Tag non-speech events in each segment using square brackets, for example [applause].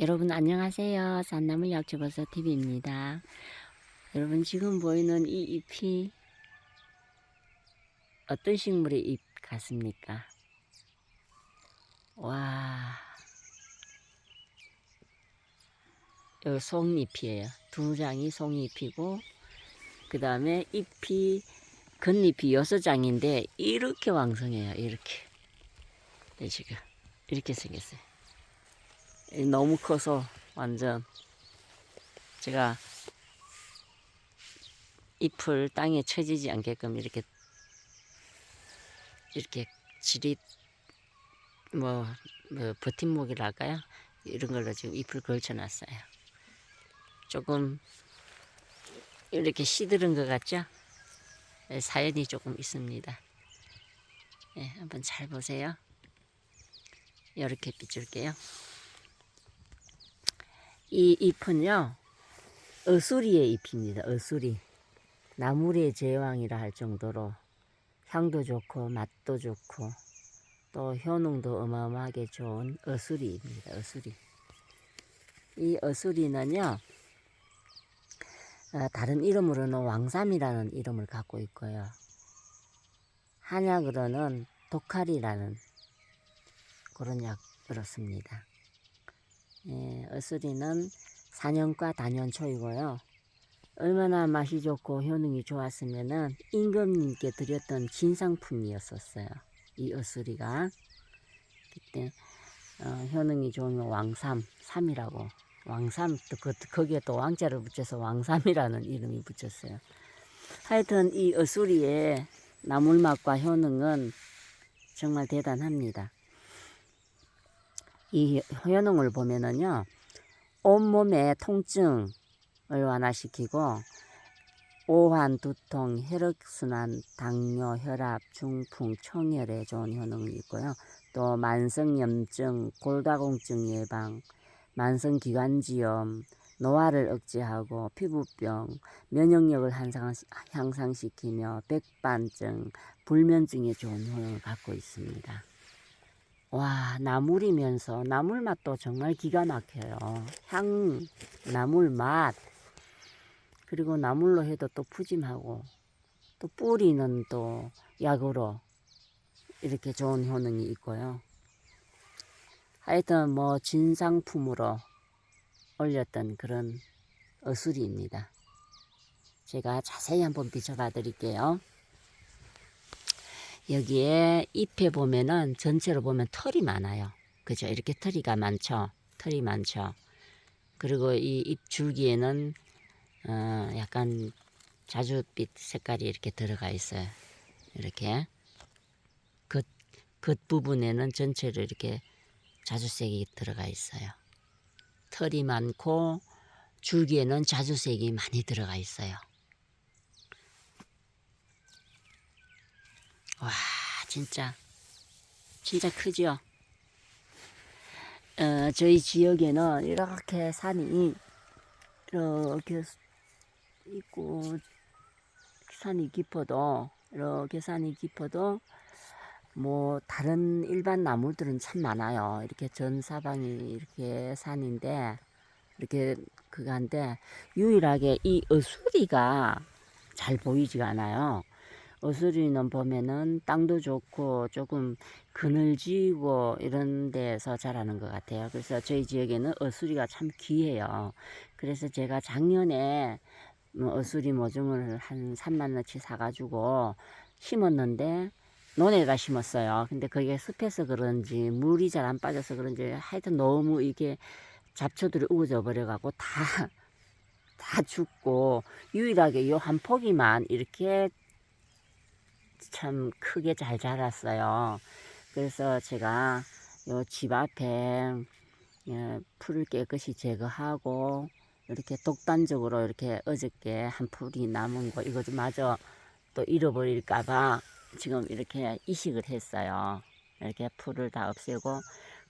여러분 안녕하세요. 산나물 약초버섯 TV입니다. 여러분 지금 보이는 이 잎이 어떤 식물의 잎 같습니까? 와, 요 송잎이에요. 두 장이 송잎이고 그 다음에 잎이 겉잎이 여섯 장인데 이렇게 왕성해요. 이렇게. 네, 지금 이렇게 생겼어요. 너무 커서 완전 제가 잎을 땅에 쳐지지 않게끔 이렇게 이렇게 지리 뭐, 뭐 버팀목이랄까요? 이런 걸로 지금 잎을 걸쳐놨어요. 조금 이렇게 시들은 것 같죠? 네, 사연이 조금 있습니다. 네, 한번 잘 보세요. 이렇게 비출게요. 이 잎은요, 어수리의 잎입니다. 어수리. 나물의 제왕이라 할 정도로 향도 좋고 맛도 좋고 또 효능도 어마어마하게 좋은 어수리입니다. 어수리. 이 어수리는요, 어, 다른 이름으로는 왕삼이라는 이름을 갖고 있고요. 한약으로는 독칼이라는 그런 약으로 씁니다. 예, 어수리는 4년과 단연초이고요. 얼마나 맛이 좋고 효능이 좋았으면은 임금님께 드렸던 진상품이었었어요. 이 어수리가 그때 어, 효능이 좋으면 왕삼, 삼이라고 왕삼 또 그, 거기에 또 왕자를 붙여서 왕삼이라는 이름이 붙였어요. 하여튼 이 어수리의 나물맛과 효능은 정말 대단합니다. 이 효능을 보면은요, 온몸의 통증을 완화시키고, 오한, 두통, 혈액순환, 당뇨, 혈압, 중풍, 청혈에 좋은 효능이 있고요. 또 만성염증, 골다공증 예방, 만성기관지염, 노화를 억제하고 피부병, 면역력을 향상시키며 백반증, 불면증에 좋은 효능을 갖고 있습니다. 와, 나물이면서 나물 맛도 정말 기가 막혀요. 향, 나물 맛. 그리고 나물로 해도 또 푸짐하고 또 뿌리는 또 약으로 이렇게 좋은 효능이 있고요. 하여튼 뭐 진상품으로 올렸던 그런 어수리입니다. 제가 자세히 한번 비춰봐 드릴게요. 여기에 잎에 보면은 전체로 보면 털이 많아요. 그죠? 이렇게 털이가 많죠. 털이 많죠. 그리고 이 잎 줄기에는 어 약간 자주빛 색깔이 이렇게 들어가 있어요. 이렇게 겉, 겉 부분에는 전체로 이렇게 자주색이 들어가 있어요. 털이 많고 줄기에는 자주색이 많이 들어가 있어요. 와 진짜. 진짜 크죠 어, 저희 지역에는 이렇게 산이 이렇게 있고 산이 깊어도 이렇게 산이 깊어도 뭐 다른 일반 나무들은 참 많아요. 이렇게 전 사방이 이렇게 산인데 이렇게 그간데 유일하게 이 어수리가 잘 보이지가 않아요 어수리는 보면은 땅도 좋고 조금 그늘지고 이런 데서 자라는 것 같아요. 그래서 저희 지역에는 어수리가 참 귀해요. 그래서 제가 작년에 뭐 어수리 모종을 한 3만원치 사가지고 심었는데 논에다 심었어요. 근데 그게 습해서 그런지 물이 잘 안 빠져서 그런지 하여튼 너무 이게 잡초들이 우거져 버려갖고 다, 다 죽고 유일하게 요 한 포기만 이렇게 참 크게 잘 자랐어요. 그래서 제가 요 집 앞에 예, 풀을 깨끗이 제거하고 이렇게 독단적으로 이렇게 어저께 한 풀이 남은 거 이거 좀 마저 또 잃어버릴까봐 지금 이렇게 이식을 했어요. 이렇게 풀을 다 없애고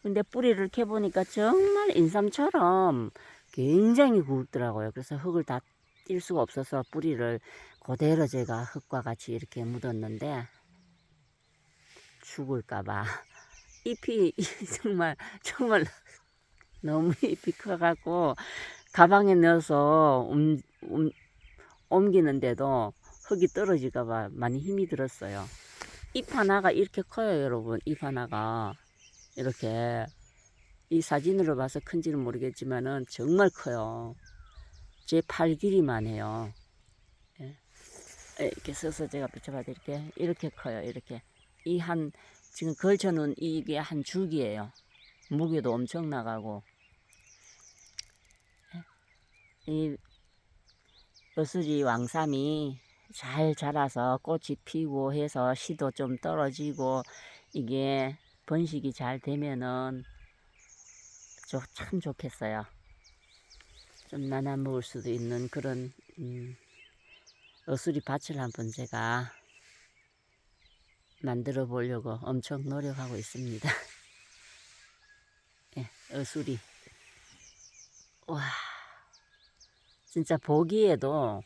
근데 뿌리를 캐보니까 정말 인삼처럼 굉장히 굵더라고요. 그래서 흙을 다 뛸 수가 없어서 뿌리를 그대로 제가 흙과 같이 이렇게 묻었는데 죽을까봐 [laughs] 잎이 [laughs] 정말 정말 [laughs] 너무 잎이 커갖고 가방에 넣어서 옮, 옮, 옮기는데도 흙이 떨어질까봐 많이 힘이 들었어요. 잎 하나가 이렇게 커요, 여러분. 잎 하나가 이렇게 이 사진으로 봐서 큰지는 모르겠지만은 정말 커요. 제 팔 길이만 해요. 예. 이렇게 써서 제가 붙여봐 드릴게요. 이렇게 커요. 이렇게 이 한 지금 걸쳐놓은 이게 한 줄기예요. 무게도 엄청 나가고 예. 이 어수리 왕삼이 잘 자라서 꽃이 피고 해서 씨도 좀 떨어지고 이게 번식이 잘 되면은 저참 좋겠어요. 좀 나눠 먹을 수도 있는 그런 음, 어수리 밭을 한번 제가 만들어 보려고 엄청 노력하고 있습니다. [laughs] 예, 어수리. 와, 진짜 보기에도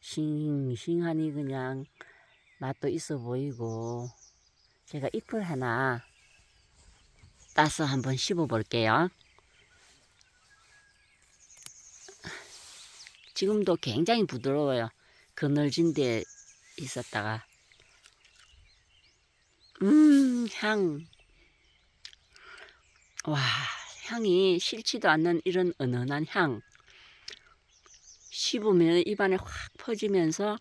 싱싱하니 그냥 맛도 있어 보이고 제가 잎을 하나 따서 한번 씹어 볼게요. 지금도 굉장히 부드러워요. 그늘진 데 있었다가 음, 향. 와, 향이 싫지도 않는 이런 은은한 향. 씹으면 입안에 확 퍼지면서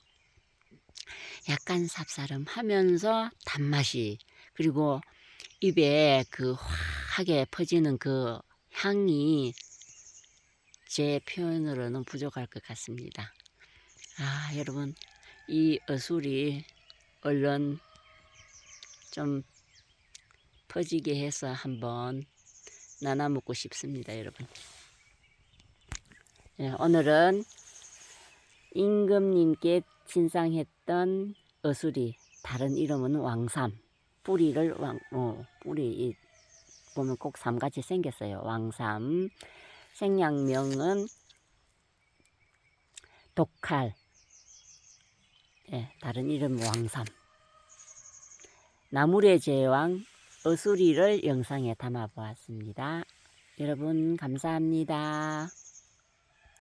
약간 쌉싸름하면서 단맛이 그리고 입에 그 확하게 퍼지는 그 향이 제 표현으로는 부족할 것 같습니다. 아, 여러분, 이 어술이 얼른 좀 퍼지게 해서 한번 나눠 먹고 싶습니다, 여러분. 예, 오늘은 임금님께 진상했던 어수리, 다른 이름은 왕삼. 뿌리를 왕, 어, 뿌리 이, 보면 꼭 삼같이 생겼어요. 왕삼. 생양명은 독칼. 예, 다른 이름 왕삼. 나물의 제왕 어수리를 영상에 담아 보았습니다. 여러분 감사합니다.